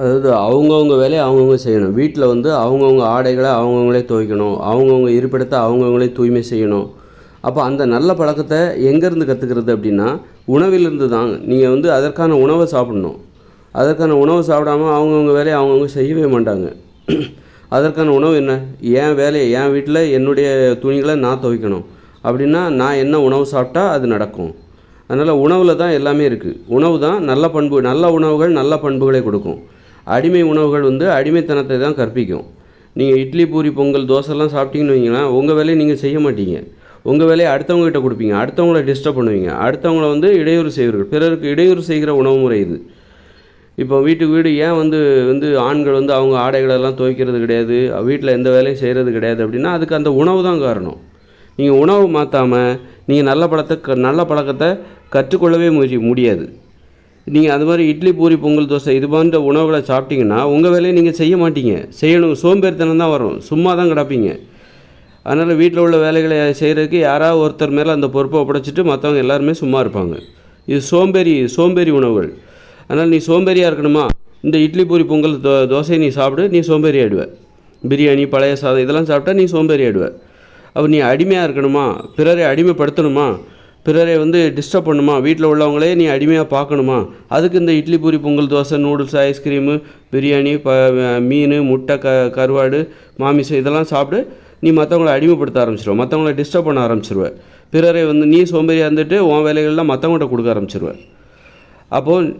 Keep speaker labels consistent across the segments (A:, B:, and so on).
A: அதாவது அவங்கவுங்க வேலையை அவங்கவுங்க செய்யணும். வீட்டில் வந்து அவங்கவுங்க ஆடைகளை அவங்கவுங்களே துவைக்கணும். அவங்கவுங்க இருப்பிடத்தை அவங்கவுங்களே தூய்மை செய்யணும். அப்போ அந்த நல்ல பழக்கத்தை எங்கேருந்து கற்றுக்கிறது அப்படின்னா உணவிலிருந்து தான் நீங்கள் வந்து அதற்கான உணவை சாப்பிடணும். அதற்கான உணவு சாப்பிடாம அவங்கவுங்க வேலையை அவங்கவுங்க செய்யவே மாட்டாங்க. அதற்கான உணவு என்ன? என் வேலையை என் வீட்டில் என்னுடைய துணிகளை நான் துவைக்கணும். அப்படின்னா நான் என்ன உணவு சாப்பிட்டா அது நடக்கும். அதனால் உணவில் தான் எல்லாமே இருக்குது உணவு தான் நல்ல பண்பு நல்ல உணவுகள் நல்ல பண்புகளை கொடுக்கும். அடிமை உணவுகள் வந்து அடிமைத்தனத்தை தான் கற்பிக்கும். நீங்கள் இட்லி பூரி பொங்கல் தோசைலாம் சாப்பிட்டீங்கன்னு வைங்கன்னா உங்கள் வேலையை நீங்கள் செய்ய மாட்டீங்க. உங்கள் வேலையை அடுத்தவங்ககிட்ட கொடுப்பீங்க. அடுத்தவங்கள டிஸ்டர்ப் பண்ணுவீங்க. அடுத்தவங்கள வந்து இடையூறு செய்வீர்கள். பிறருக்கு இடையூறு செய்கிற உணவு முறை இது. இப்போ வீட்டுக்கு வீடு ஏன் வந்து வந்து ஆண்கள் வந்து அவங்க ஆடைகளெல்லாம் துவைக்கிறது கிடையாது வீட்டில் எந்த வேலையும் செய்கிறது கிடையாது அப்படின்னா அதுக்கு அந்த உணவு தான் காரணம். நீங்கள் உணவு மாற்றாமல் நீங்கள் நல்ல பழத்தை நல்ல பழக்கத்தை கற்றுக்கொள்ளவே முடியாது. நீங்கள் அது மாதிரி இட்லி பூரி பொங்கல் தோசை இது போன்ற உணவுகளை சாப்பிட்டீங்கன்னா உங்கள் வேலையை நீங்கள் செய்ய மாட்டீங்க. செய்யணும். சோம்பேறித்தனம் தான் வரும். சும்மா தான் கிடப்பீங்க. அதனால் வீட்டில் உள்ள வேலைகளை செய்கிறதுக்கு யாராவது ஒருத்தர் மேலே அந்த பொறுப்பை ஒப்படைச்சிட்டு மற்றவங்க எல்லாருமே சும்மா இருப்பாங்க. இது சோம்பேறி சோம்பேறி உணவுகள். அதனால் நீ சோம்பேறியாக இருக்கணுமா? இந்த இட்லி பூரி பொங்கல் தோ தோசையை நீ சாப்பிடு நீ சோம்பேறி ஆயிடுவ. பிரியாணி பழைய சாதம் இதெல்லாம் சாப்பிட்டா நீ சோம்பேறி ஆயிடுவ. அப்போ நீ அடிமையாக இருக்கணுமா? பிறரை அடிமைப்படுத்தணுமா? பிறரை வந்து டிஸ்டர்ப் பண்ணுமா? வீட்டில் உள்ளவங்களே நீ அடிமையாக பார்க்கணுமா? அதுக்கு இந்த idli puri pongal dosa noodles ice cream biryani ப மீன் முட்டை க கருவாடு மாமிசம் இதெல்லாம் சாப்பிட்டு நீ மற்றவங்கள அடிமைப்படுத்த ஆரம்பிச்சிருவ. மற்றவங்கள டிஸ்டர்ப் பண்ண ஆரம்பிச்சிருவ. பிறரை வந்து நீ சோம்பேறியாக இருந்துட்டு உன் வேலைகள்லாம் மற்றவங்கள்ட்ட கொடுக்க ஆரம்பிச்சிருவ. அப்போது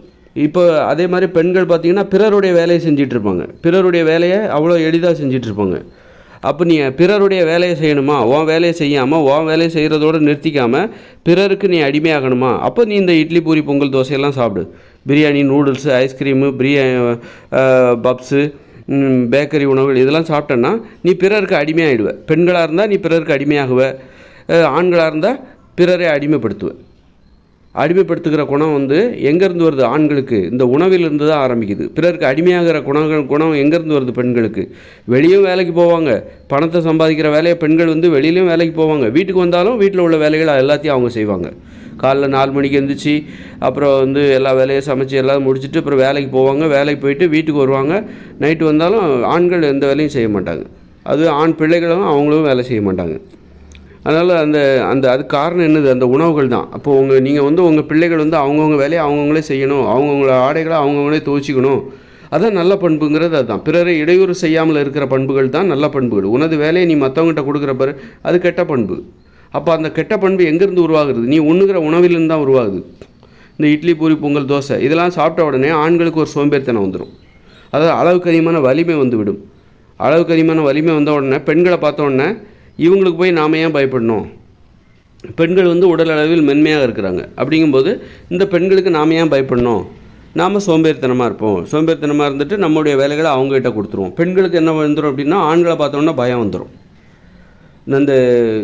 A: இப்போ அதே மாதிரி பெண்கள் பார்த்தீங்கன்னா பிறருடைய வேலையை செஞ்சிகிட்ருப்பாங்க பிறருடைய வேலையை அவ்வளோ எளிதாக செஞ்சிகிட்ருப்பாங்க இருப்பாங்க. அப்போ நீ பிறருடைய வேலையை செய்யணுமா? உன் வேலையை செய்யாமல் உன் வேலையை செய்கிறதோடு நிறுத்திக்காமல் பிறருக்கு நீ அடிமையாகணுமா? அப்போ நீ இந்த இட்லி பூரி பொங்கல் தோசையெல்லாம் சாப்பிடு. பிரியாணி நூடுல்ஸு ஐஸ்கிரீமு பிரியா பப்ஸு பேக்கரி உணவுகள் இதெல்லாம் சாப்பிட்டேன்னா நீ பிறருக்கு அடிமையாகிடுவ பெண்களாக இருந்தால் நீ பிறருக்கு அடிமையாகுவ. ஆண்களாக இருந்தால் பிறரை அடிமைப்படுத்துவேன் அடிமைப்படுத்துகிற குணம் வந்து எங்கேருந்து வருது? ஆண்களுக்கு. இந்த உணவிலிருந்து தான் ஆரம்பிக்குது. பிறருக்கு அடிமையாகிற குணங்கள் குணம் எங்கேருந்து வருது பெண்களுக்கு? வெளியும் வேலைக்கு போவாங்க. பணத்தை சம்பாதிக்கிற வேலையை பெண்கள் வந்து வெளியிலையும் வேலைக்கு போவாங்க. வீட்டுக்கு வந்தாலும் வீட்டில் உள்ள வேலைகளை எல்லாத்தையும் அவங்க செய்வாங்க. காலைல நாலு மணிக்கு எழுந்திரிச்சு அப்புறம் வந்து எல்லா வேலையும் சமைச்சு எல்லாம் முடிச்சுட்டு அப்புறம் வேலைக்கு போவாங்க. வேலைக்கு போயிட்டு வீட்டுக்கு வருவாங்க. நைட்டு வந்தாலும் ஆண்கள் எந்த வேலையும் செய்ய மாட்டாங்க. அது ஆண் பிள்ளைகளும் அவங்களும் வேலை செய்ய மாட்டாங்க. அதனால் அந்த அந்த அதுக்கு காரணம் என்னது? அந்த உணவுகள் தான் அப்போ உங்கள் நீங்கள் வந்து உங்கள் பிள்ளைகள் வந்து அவங்கவுங்க வேலையை அவங்கவுங்களே செய்யணும். அவங்கவுங்கள ஆடைகளை அவங்கவுங்களே துவச்சிக்கணும். அதான் நல்ல பண்புங்கிறது அதுதான். பிறரை இடையூறு செய்யாமல் இருக்கிற பண்புகள் தான் நல்ல பண்புகள். உனது வேலையை நீ மற்றவங்ககிட்ட கொடுக்குற பாரு அது கெட்ட பண்பு. அப்போ அந்த கெட்ட பண்பு எங்கேருந்து உருவாகுது நீ உண்ணுகிற உணவிலிருந்து தான் உருவாகுது. இந்த இட்லி பூரி பொங்கல் தோசை இதெல்லாம் சாப்பிட்ட உடனே ஆண்களுக்கு ஒரு சோம்பேறித்தனம் வந்துடும் அதாவது அளவுக்கு அதிகமான வலிமை வந்துவிடும். அளவுக்கு அதிகமான வலிமை வந்த உடனே பெண்களை பார்த்த உடனே இவங்களுக்கு போய் நாம ஏன் பயப்படணும்? பெண்கள் வந்து உடல் அளவில் மென்மையாக இருக்கிறாங்க. அப்படிங்கும்போது இந்த பெண்களுக்கு நாம ஏன் பயப்படணும்? நாம் சோம்பேறித்தனமாக இருப்போம். சோம்பேறித்தனமாக இருந்துட்டு நம்முடைய வேலைகளை அவங்ககிட்ட கொடுத்துருவோம். பெண்களுக்கு என்ன வந்துடும் அப்படின்னா ஆண்களை பார்த்தோன்னா பயம் வந்துடும் இந்த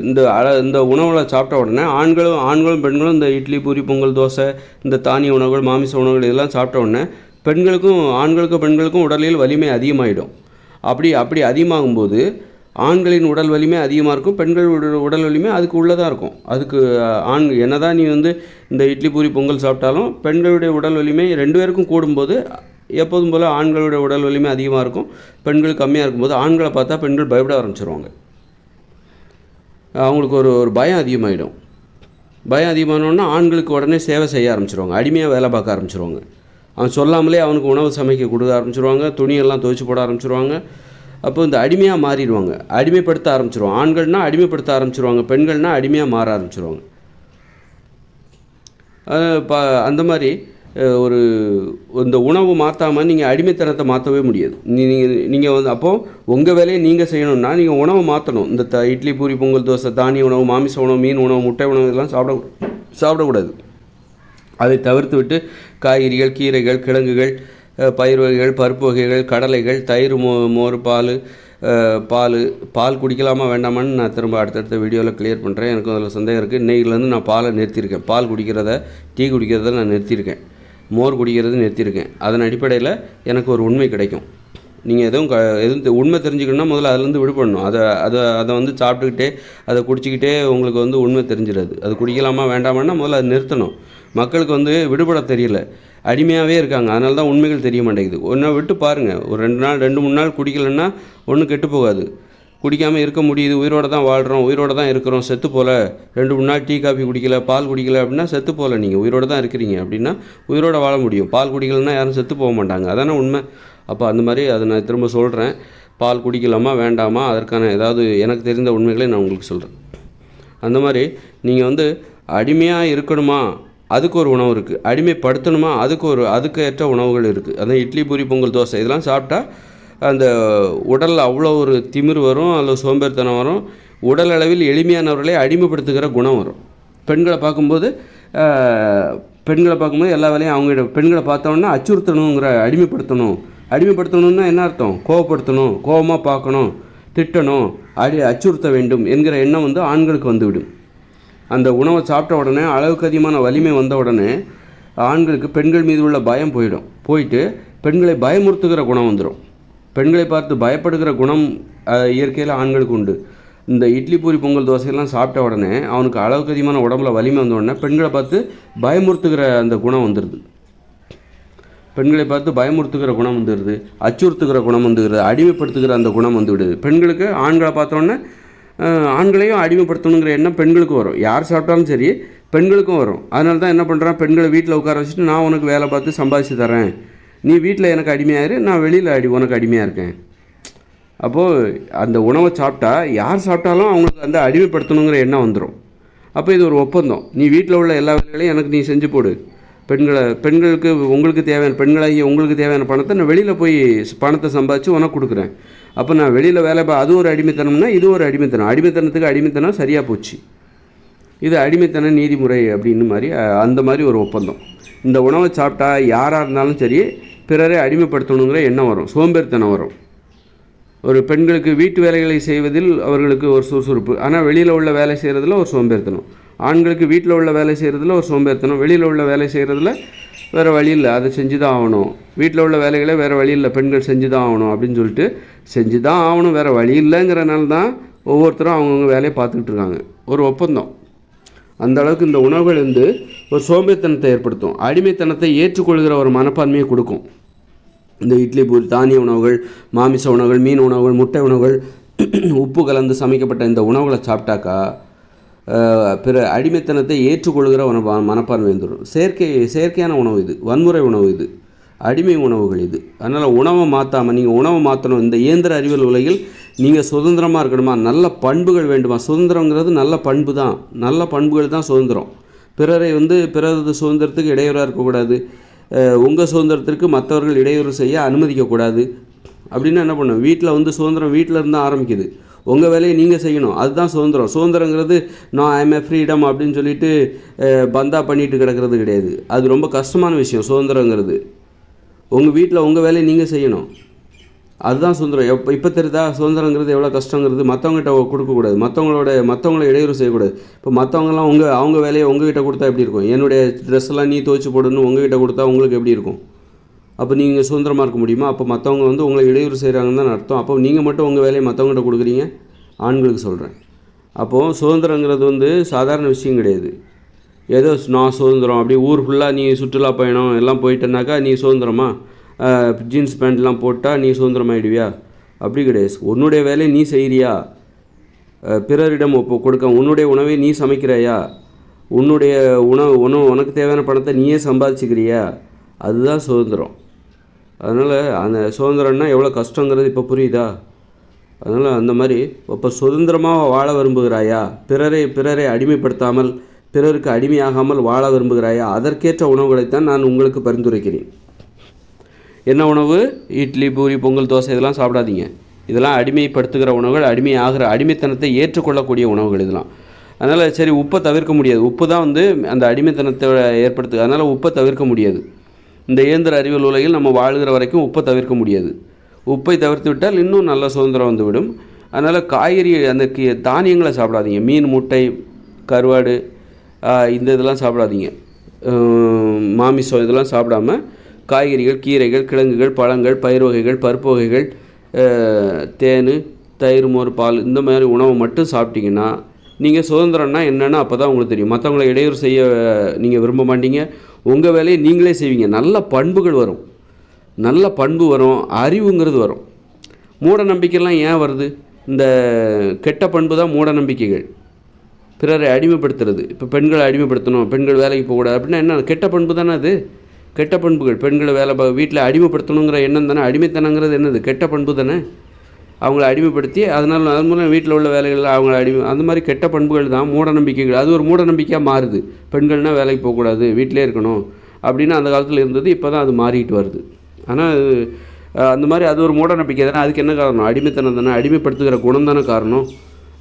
A: இந்த அழ இந்த உணவுகளை சாப்பிட்ட உடனே ஆண்களும் ஆண்களும் பெண்களும் இந்த இட்லி பூரி பொங்கல் தோசை இந்த தானிய உணவுகள் மாமிச உணவுகள் இதெல்லாம் சாப்பிட்ட உடனே பெண்களுக்கும் ஆண்களுக்கும் பெண்களுக்கும் உடலில் வலிமை அதிகமாகிடும் அப்படி அப்படி அதிகமாகும்போது ஆண்களின் உடல் வலிமை அதிகமாக இருக்கும். பெண்கள் உடல் வலிமை அதுக்கு உள்ளதாக இருக்கும். அதுக்கு ஆண் என்ன என்னதான் நீ வந்து இந்த இட்லி பூரி பொங்கல் சாப்பிட்டாலும் பெண்களுடைய உடல் வலிமை ரெண்டு பேருக்கும் கூடும்போது எப்போதும் போல் ஆண்களுடைய உடல் வலிமை அதிகமாக இருக்கும். பெண்கள் கம்மியாக இருக்கும்போது ஆண்களை பார்த்தா பெண்கள் பயப்பட ஆரம்பிச்சிருவாங்க. அவங்களுக்கு ஒரு ஒரு பயம் அதிகமாகிடும் பயம் அதிகமானோன்னா ஆண்களுக்கு உடனே சேவை செய்ய ஆரம்பிச்சிருவாங்க. அடிமையாக வேலை பார்க்க ஆரம்பிச்சிருவாங்க. அவன் சொல்லாமலே அவனுக்கு உணவு சமைக்க கொடுக்க ஆரம்பிச்சிருவாங்க. துணியெல்லாம் துவைச்சு போட ஆரம்பிச்சிருவாங்க. அப்போ இந்த அடிமையாக மாறிடுவாங்க. அடிமைப்படுத்த ஆரம்பிச்சிருவாங்க. ஆண்கள்னா அடிமைப்படுத்த ஆரம்பிச்சிருவாங்க. பெண்கள்னா அடிமையாக மாற ஆரம்பிச்சிருவாங்க. ப அந்த மாதிரி ஒரு இந்த உணவு மாற்றாமல் நீங்கள் அடிமைத்தனத்தை மாற்றவே முடியாது. நீங்கள் நீங்கள் வந்து அப்போது உங்கள் வேலையை நீங்கள் செய்யணும்னா நீங்கள் உணவை மாற்றணும் இந்த த இட்லி பூரி பொங்கல் தோசை தானிய உணவு மாமிச உணவு மீன் உணவு முட்டை உணவு இதெல்லாம் சாப்பிட சாப்பிடக்கூடாது. அதை தவிர்த்து விட்டு காய்கறிகள் கீரைகள் கிழங்குகள் பயிர் வகைகள் பருப்பு வகைகள் கடலைகள் தயிர் மோ மோர் பால் பால் பால் குடிக்கலாமா வேண்டாமான்னு நான் திரும்ப அடுத்தடுத்த வீடியோவில் கிளியர் பண்ணுறேன் எனக்கு அதில் சந்தேகம் இருக்குது இன்றைக்கிலேருந்து நான் பாலை நிறுத்தியிருக்கேன். பால் குடிக்கிறத டீ குடிக்கிறத நான் நிறுத்தியிருக்கேன். மோர் குடிக்கிறது நிறுத்தியிருக்கேன். அதன் அடிப்படையில் எனக்கு ஒரு உண்மை கிடைக்கும். நீங்கள் எதுவும் க எதுவும் தெ- உண்மை தெரிஞ்சுக்கணும்னா முதல்ல அதுலேருந்து விடுபடணும். அதை அதை அதை வந்து சாப்பிட்டுக்கிட்டே அதை குடிச்சிக்கிட்டே உங்களுக்கு வந்து உண்மை தெரிஞ்சிடாது. அது குடிக்கலாமா வேண்டாமான்னா முதல்ல அதை நிறுத்தணும். மக்களுக்கு வந்து விடுபட தெரியல. அடிமையாகவே இருக்காங்க. அதனால தான் உண்மைகள் தெரிய மாட்டேங்குது. ஒன்றா விட்டு பாருங்கள் ஒரு ரெண்டு நாள் ரெண்டு மூணு நாள் குடிக்கலைன்னா ஒன்றும் கெட்டு போகாது. குடிக்காமல் இருக்க முடியுது. உயிரோட தான் வாழ்கிறோம் உயிரோட தான் இருக்கிறோம். செத்து போல. ரெண்டு மூணு நாள் டீ காஃபி குடிக்கல பால் குடிக்கல அப்படின்னா செத்து போகல நீங்கள் உயிரோட தான் இருக்கிறீங்க அப்படின்னா உயிரோட வாழ முடியும். பால் குடிக்கலன்னா யாரும் செத்து போக மாட்டாங்க. அதானே உண்மை. அப்போ அந்த மாதிரி அதை நான் திரும்ப சொல்கிறேன் பால் குடிக்கலாமா வேண்டாமா? அதற்கான ஏதாவது எனக்கு தெரிந்த உண்மைகளை நான் உங்களுக்கு சொல்கிறேன் அந்த மாதிரி நீங்கள் வந்து அடிமையாக இருக்கணுமா? அதுக்கு ஒரு உணவு இருக்குது அடிமைப்படுத்தணுமா? அதுக்கு ஒரு அதுக்கு ஏற்ற உணவுகள் இருக்குது அதான் இட்லி பூரி பொங்கல் தோசை. இதெல்லாம் சாப்பிட்டா அந்த உடலில் அவ்வளோ ஒரு திமிர் வரும் அதில் சோம்பேறித்தனம் வரும். உடல் அளவில் எளிமையானவர்களை அடிமைப்படுத்துகிற குணம் வரும். பெண்களை பார்க்கும்போது பெண்களை பார்க்கும்போது எல்லா வேலையும் அவங்க பெண்களை பார்த்தோன்னா அச்சுறுத்தணுங்கிற அடிமைப்படுத்தணும். அடிமைப்படுத்தணும்னா என்ன அர்த்தம்? கோவப்படுத்தணும் கோவமாக பார்க்கணும் திட்டணும் அடி அச்சுறுத்த வேண்டும் என்கிற எண்ணம் வந்து ஆண்களுக்கு வந்துவிடும். அந்த உணவை சாப்பிட்ட உடனே அளவுக்கு அதிகமான வலிமை வந்த உடனே ஆண்களுக்கு பெண்கள் மீது உள்ள பயம் போயிடும். போயிட்டு பெண்களை பயமுறுத்துகிற குணம் வந்துடும் பெண்களை பார்த்து பயப்படுகிற குணம் இயற்கையில் ஆண்களுக்கு உண்டு. இந்த இட்லி பூரி பொங்கல் தோசையெல்லாம் சாப்பிட்ட உடனே அவனுக்கு அளவுக்கு அதிகமான உடம்புல வலிமை வந்த உடனே பெண்களை பார்த்து பயமுறுத்துகிற அந்த குணம் வந்துடுது பெண்களை பார்த்து பயமுறுத்துகிற குணம் வந்துடுது அச்சுறுத்துகிற குணம் வந்துடுது அடிமைப்படுத்துகிற அந்த குணம் வந்து விடுது பெண்களுக்கு ஆண்களை பார்த்தோன்னே ஆண்களையும் அடிமைப்படுத்தணுங்கிற எண்ணம் பெண்களுக்கும் வரும். யார் சாப்பிட்டாலும் சரி பெண்களுக்கும் வரும். அதனால தான் என்ன பண்ணுறான் பெண்களை வீட்டில் உட்கார வச்சுட்டு நான் உனக்கு வேலை பார்த்து சம்பாதிச்சு தரேன் நீ வீட்டில் எனக்கு அடிமையாயிரு நான் வெளியில் அடி உனக்கு அடிமையாக இருக்கேன். அப்போது அந்த உணவை சாப்பிட்டா யார் சாப்பிட்டாலும் அவங்களுக்கு அந்த அடிமைப்படுத்தணுங்கிற எண்ணம் வந்துடும் அப்போ இது ஒரு ஒப்பந்தம். நீ வீட்டில் உள்ள எல்லா வேலைகளையும் எனக்கு நீ செஞ்சு போடு. பெண்களை பெண்களுக்கு உங்களுக்கு தேவையான பெண்களாகி உங்களுக்கு தேவையான பணத்தை நான் வெளியில் போய் பணத்தை சம்பாதிச்சு உனக்கு கொடுக்குறேன். அப்போ நான் வெளியில் வேலை பா அது ஒரு அடிமைத்தனம்னா இது ஒரு அடிமைத்தனம். அடிமைத்தனத்துக்கு அடிமைத்தனம் சரியாக போச்சு. இது அடிமைத்தன நீதிமுறை அப்படின்னு மாதிரி அந்த மாதிரி ஒரு ஒப்பந்தம். இந்த உணவை சாப்பிட்டா யாராக இருந்தாலும் சரி பிறரை அடிமைப்படுத்தணுங்கிற எண்ணம் வரும். சோம்பேறித்தனம் வரும். ஒரு பெண்களுக்கு வீட்டு வேலைகளை செய்வதில் அவர்களுக்கு ஒரு சுறுசுறுப்பு. ஆனால் வெளியில் உள்ள வேலை செய்கிறதுல ஒரு சோம்பேறித்தனம். ஆண்களுக்கு வீட்டில் உள்ள வேலை செய்கிறதுல ஒரு சோம்பேறித்தனம். வெளியில் உள்ள வேலை செய்கிறதுல வேறு வழி இல்லை. அதை செஞ்சு தான் ஆகணும். வீட்டில் உள்ள வேலைகளை வேறு வழி இல்லை. பெண்கள் செஞ்சு தான் ஆகணும் அப்படின்னு சொல்லிட்டு செஞ்சு தான் ஆகணும். வேறு வழி இல்லைங்கிறனால தான் ஒவ்வொருத்தரும் அவங்கவுங்க வேலையை பார்த்துக்கிட்டு இருக்காங்க. ஒரு ஒப்பந்தம். அந்த அளவுக்கு இந்த உணவுகள் வந்து ஒரு சோம்பேத்தனத்தை ஏற்படுத்தும். அடிமைத்தனத்தை ஏற்றுக்கொள்கிற ஒரு மனப்பான்மையை கொடுக்கும். இந்த இட்லி பூரி தானிய உணவுகள் மாமிச உணவுகள் மீன் உணவுகள் முட்டை உணவுகள் உப்பு கலந்து சமைக்கப்பட்ட இந்த உணவுகளை சாப்பிட்டாக்கா பிற அடிமைத்தனத்தை ஏற்றுக்கொள்கிற உணவு மனப்பான்மை வந்துடும். செயற்கை செயற்கையான உணவு இது. வன்முறை உணவு இது. அடிமை உணவுகள் இது. அதனால் உணவை மாற்றாமல் நீங்கள் உணவை மாற்றணும் இந்த இயந்திர அறிவியல் உலகில் நீங்கள் சுதந்திரமாக இருக்கணுமா? நல்ல பண்புகள் வேண்டுமா? சுதந்திரங்கிறது நல்ல பண்பு தான். நல்ல பண்புகள் தான் சுதந்திரம். பிறரை வந்து பிறரது சுதந்திரத்துக்கு இடையூறாக இருக்கக்கூடாது. உங்கள் சுதந்திரத்திற்கு மற்றவர்கள் இடையூறு செய்ய அனுமதிக்கக்கூடாது. அப்படின்னா என்ன பண்ணும்? வீட்டில் வந்து சுதந்திரம் வீட்டில் இருந்தால் தான் ஆரம்பிக்குது. உங்கள் வேலையை நீங்கள் செய்யணும். அதுதான் சுதந்திரம். சுதந்திரங்கிறது நான் ஐம் ஏ ஃப்ரீடம் அப்படின்னு சொல்லிட்டு பந்தா பண்ணிட்டு கிடக்கிறது கிடையாது. அது ரொம்ப கஷ்டமான விஷயம் சுதந்திரங்கிறது. உங்கள் வீட்டில் உங்கள் வேலையை நீங்கள் செய்யணும். அதுதான் சுதந்திரம். எப்போ இப்போ தெரியுதா? சுதந்திரங்கிறது எவ்வளோ கஷ்டங்கிறது. மற்றவங்ககிட்ட கொடுக்கக்கூடாது. மற்றவங்களோட மற்றவங்கள இடையூறு செய்யக்கூடாது. இப்போ மற்றவங்கலாம் உங்கள் அவங்க வேலையை உங்ககிட்ட கொடுத்தா எப்படி இருக்கும்? என்னுடைய ட்ரெஸ் எல்லாம் நீ துவைச்சி போடணும் உங்ககிட்ட கொடுத்தா உங்களுக்கு எப்படி இருக்கும்? அப்போ நீங்கள் சுதந்திரமாக இருக்க முடியுமா? அப்போ மற்றவங்க வந்து உங்களை இடையூறு செய்கிறாங்கன்னு தான் அர்த்தம். அப்போ நீங்கள் மட்டும் உங்கள் வேலையை மற்றவங்ககிட்ட கொடுக்குறீங்க? ஆண்களுக்கு சொல்கிறேன் அப்போது சுதந்திரங்கிறது வந்து சாதாரண விஷயம் கிடையாது. ஏதோ நான் சுதந்திரம் அப்படி ஊர் ஃபுல்லாக நீ சுற்றுலா பயணம் எல்லாம் போயிட்டேனாக்கா நீ சுதந்திரமா? ஜீன்ஸ் பேண்ட்லாம் போட்டால் நீ சுதந்திரமாயிடுவியா? அப்படி கிடையாது. உன்னுடைய வேலையை நீ செய்கிறியா பிறரிடம் ஒப்பு கொடுக்க உன்னுடைய உணவை நீ சமைக்கிறாயா? உன்னுடைய உணவு உணவு உனக்கு தேவையான பணத்தை நீயே சம்பாதிச்சுக்கிறியா? அதுதான் சுதந்திரம். அதனால் அந்த சுதந்திரம்னா எவ்வளோ கஷ்டங்கிறது இப்போ புரியுதா? அதனால் அந்த மாதிரி இப்போ சுதந்திரமாக வாழ விரும்புகிறாயா? பிறரை பிறரை அடிமைப்படுத்தாமல் பிறருக்கு அடிமையாகாமல் வாழ விரும்புகிறாயா? அதற்கேற்ற உணவுகளைத்தான் நான் உங்களுக்கு பரிந்துரைக்கிறேன். என்ன உணவு? இட்லி பூரி பொங்கல் தோசை இதெல்லாம் சாப்பிடாதீங்க. இதெல்லாம் அடிமைப்படுத்துகிற உணவுகள் அடிமையாகிற அடிமைத்தனத்தை ஏற்றுக்கொள்ளக்கூடிய உணவுகள் இதெல்லாம். அதனால் சரி உப்பை தவிர்க்க முடியாது. உப்பு தான் வந்து அந்த அடிமைத்தனத்தை ஏற்படுத்து அதனால் உப்பை தவிர்க்க முடியாது. இந்த இயந்திர அறிவியல் உலகில் நம்ம வாழ்கிற வரைக்கும் உப்பை தவிர்க்க முடியாது. உப்பை தவிர்த்து விட்டால் இன்னும் நல்ல சுதந்திரம் வந்துவிடும். அதனால் காய்கறி அந்த தானியங்களை சாப்பிடாதீங்க. மீன் முட்டை கருவாடு இந்த இதெல்லாம் சாப்பிடாதீங்க. மாமிசம் இதெல்லாம் சாப்பிடாம காய்கறிகள் கீரைகள் கிழங்குகள் பழங்கள் பயிர் வகைகள் பருப்பு வகைகள் தேன் தயிர் மோர் பால் இந்த மாதிரி உணவை மட்டும் சாப்பிட்டீங்கன்னா நீங்கள் சுதந்திரம்னா என்னென்னா அப்போ தான் உங்களுக்கு தெரியும். மற்றவங்களை இடையூறு செய்ய நீங்கள் விரும்ப மாட்டீங்க. உங்கள் வேலையை நீங்களே செய்வீங்க. நல்ல பண்புகள் வரும். நல்ல பண்பு வரும். அறிவுங்கிறது வரும். மூட நம்பிக்கைலாம் ஏன் வருது? இந்த கெட்ட பண்பு தான் மூட நம்பிக்கைகள். பிறரை அடிமைப்படுத்துறது. இப்போ பெண்களை அடிமைப்படுத்தணும். பெண்கள் வேலைக்கு போகக்கூடாது. அப்படின்னா என்ன? கெட்ட பண்பு தானே அது? கெட்ட பண்புகள். பெண்களை வேலை வீட்டில் அடிமைப்படுத்தணுங்கிற எண்ணம் தானே? அடிமைத்தனங்கிறது என்னது? கெட்ட பண்பு தானே? அவங்கள அடிமைப்படுத்தி அதனால் அது மூலம் வீட்டில் உள்ள வேலைகள் அவங்கள அடிமை அந்த மாதிரி கெட்ட பண்புகள் தான் மூட நம்பிக்கைகள். அது ஒரு மூட நம்பிக்கையாக மாறுது. பெண்கள்னால் வேலைக்கு போகக்கூடாது வீட்டிலே இருக்கணும் அப்படின்னு அந்த காலத்தில் இருந்தது இப்போ தான் அது மாறிட்டு வருது. ஆனால் அது, அந்த மாதிரி அது ஒரு மூட நம்பிக்கை தானே. அதுக்கு என்ன காரணம்? அடிமைத்தனம் தானே. அடிமைப்படுத்துகிற குணம் தானே காரணம்.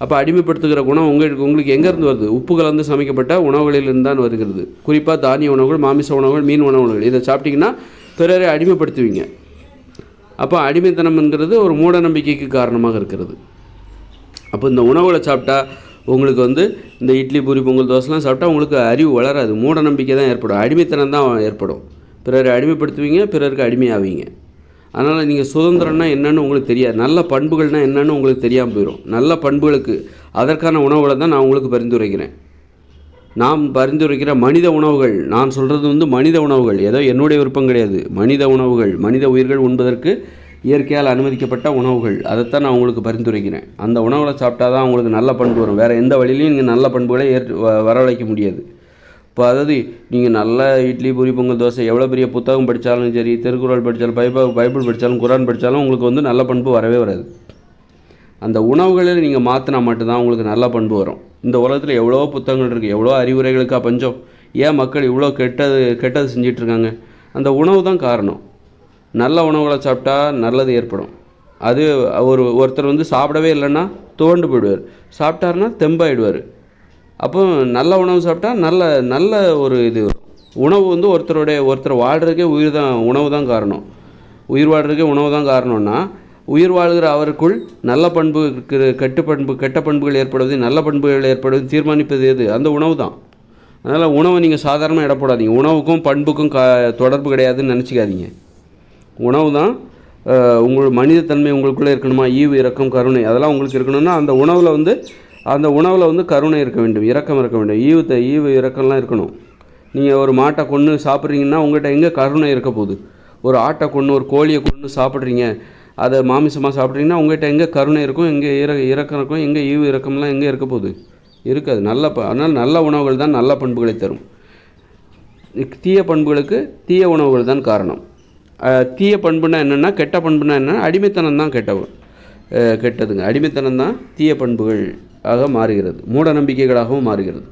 A: அப்போ அடிமைப்படுத்துகிற குணம் உங்களுக்கு உங்களுக்கு எங்கேருந்து வருது? உப்பு கலந்து சமைக்கப்பட்ட உணவுகளிலிருந்து தான் வருகிறது. குறிப்பாக தானிய உணவுகள் மாமிச உணவுகள் மீன் உணவுகள். இதை சாப்பிட்டீங்கன்னா பிறரை அடிமைப்படுத்துவீங்க. அப்போ அடிமைத்தனம்ங்கிறது ஒரு மூட நம்பிக்கைக்கு காரணமாக இருக்கிறது. அப்போ இந்த உணவுகளை சாப்பிட்டா உங்களுக்கு வந்து இந்த இட்லி பூரி பொங்கல் தோசைலாம் சாப்பிட்டா உங்களுக்கு அறிவு வளராது. மூட நம்பிக்கை தான் ஏற்படும். அடிமைத்தனம் தான் ஏற்படும். பிறரை அடிமைப்படுத்துவீங்க பிறருக்கு அடிமையாவீங்க. அதனால் நீங்கள் சுதந்திரம்னா என்னென்னு உங்களுக்கு தெரியாது. நல்ல பண்புகள்னா என்னென்னு உங்களுக்கு தெரியாமல் போயிடும் நல்ல பண்புகளுக்கு அதற்கான உணவுகளை தான் நான் உங்களுக்கு பரிந்துரைக்கிறேன். நாம் பரிந்துரைக்கிற மனித உணவுகள் நான் சொல்கிறது வந்து மனித உணவுகள் ஏதோ என்னுடைய விருப்பம் கிடையாது. மனித உணவுகள் மனித உயிர்கள் உண்பதற்கு இயற்கையால் அனுமதிக்கப்பட்ட உணவுகள். அதைத்தான் நான் உங்களுக்கு பரிந்துரைக்கிறேன். அந்த உணவுகளை சாப்பிட்டா தான் உங்களுக்கு நல்ல பண்பு வரும். வேறு எந்த வழியிலையும் நீங்கள் நல்ல பண்புகளை ஏற்று வ- வரவழைக்க முடியாது. இப்போ அதாவது நீங்கள் நல்ல இட்லி பூரி பொங்கல் தோசை எவ்வளோ பெரிய புத்தகம் படித்தாலும் சரி திருக்குறள் படித்தாலும் பைபிள் பைபிள் படித்தாலும் குரான் படித்தாலும் உங்களுக்கு வந்து நல்ல பண்பு வரவே வராது. அந்த உணவுகளில் நீங்கள் மாற்றினா மட்டும்தான் உங்களுக்கு நல்ல பண்பு வரும். இந்த உலகத்தில் எவ்வளோ புத்தகங்கள் இருக்குது எவ்வளோ அறிவுரைகளுக்கா பஞ்சம். ஏன் மக்கள் இவ்வளோ கெட்டது கெட்டது செஞ்சிட்ருக்காங்க? அந்த உணவு தான் காரணம். நல்ல உணவுகளை சாப்பிட்டா நல்லது ஏற்படும். அது ஒரு ஒருத்தர் வந்து சாப்பிடவே இல்லைன்னா துவண்டு போயிடுவார். சாப்பிட்டாருன்னா தெம்பாயிடுவார். அப்போ நல்ல உணவு சாப்பிட்டா நல்ல நல்ல ஒரு இது உணவு வந்து ஒருத்தருடைய ஒருத்தர் வாழ்கிறதுக்கே உயிர் தான் உணவு தான் காரணம். உயிர் வாழ்கிறதுக்கே உணவு தான் காரணம்னா உயிர் வாழ்கிற அவருக்குள் நல்ல பண்பு இருக்கிற கெட்ட பண்பு கெட்ட பண்புகள் ஏற்படுவது நல்ல பண்புகள் ஏற்படுவது தீர்மானிப்பது எது? அந்த உணவு தான். அதனால் உணவை நீங்கள் சாதாரணமாக இடப்படாதீங்க உணவுக்கும் பண்புக்கும் க தொடர்பு கிடையாதுன்னு நினச்சிக்காதீங்க. உணவு தான் உங்கள் மனிதத்தன்மை உங்களுக்குள்ளே இருக்கணுமா? ஈவு இரக்கம் கருணை அதெல்லாம் உங்களுக்கு இருக்கணும்னா அந்த உணவில் வந்து அந்த உணவில் வந்து கருணை இருக்க வேண்டும். இரக்கம் இருக்க வேண்டும். ஈவு த ஈவு இரக்கம்லாம் இருக்கணும். நீங்கள் ஒரு மாட்டை கொன்று சாப்பிட்றீங்கன்னா உங்கள்கிட்ட எங்கே கருணை இருக்க போகுது? ஒரு ஆட்டை கொன்று ஒரு கோழியை கொன்று சாப்பிட்றீங்க. அதை மாமிசமாக சாப்பிட்றீங்கன்னா உங்கள்கிட்ட எங்கே கருணை இருக்கும் எங்கே இர இறக்கம் இருக்கும் எங்கே ஈவு இரக்கம்லாம் எங்கே இருக்க போகுது? இருக்காது. நல்ல ப அதனால் நல்ல உணவுகள் தான் நல்ல பண்புகளை தரும். தீய பண்புகளுக்கு தீய உணவுகள் தான் காரணம். தீய பண்புனா என்னென்னா கெட்ட பண்புனா என்னென்னா அடிமைத்தனம் தான் கெட்ட கெட்டதுங்க. அடிமைத்தனம் தான் தீய பண்புகள் ஆக மாறுகிறது. மூட நம்பிக்கைகளாகவும் மாறுகிறது.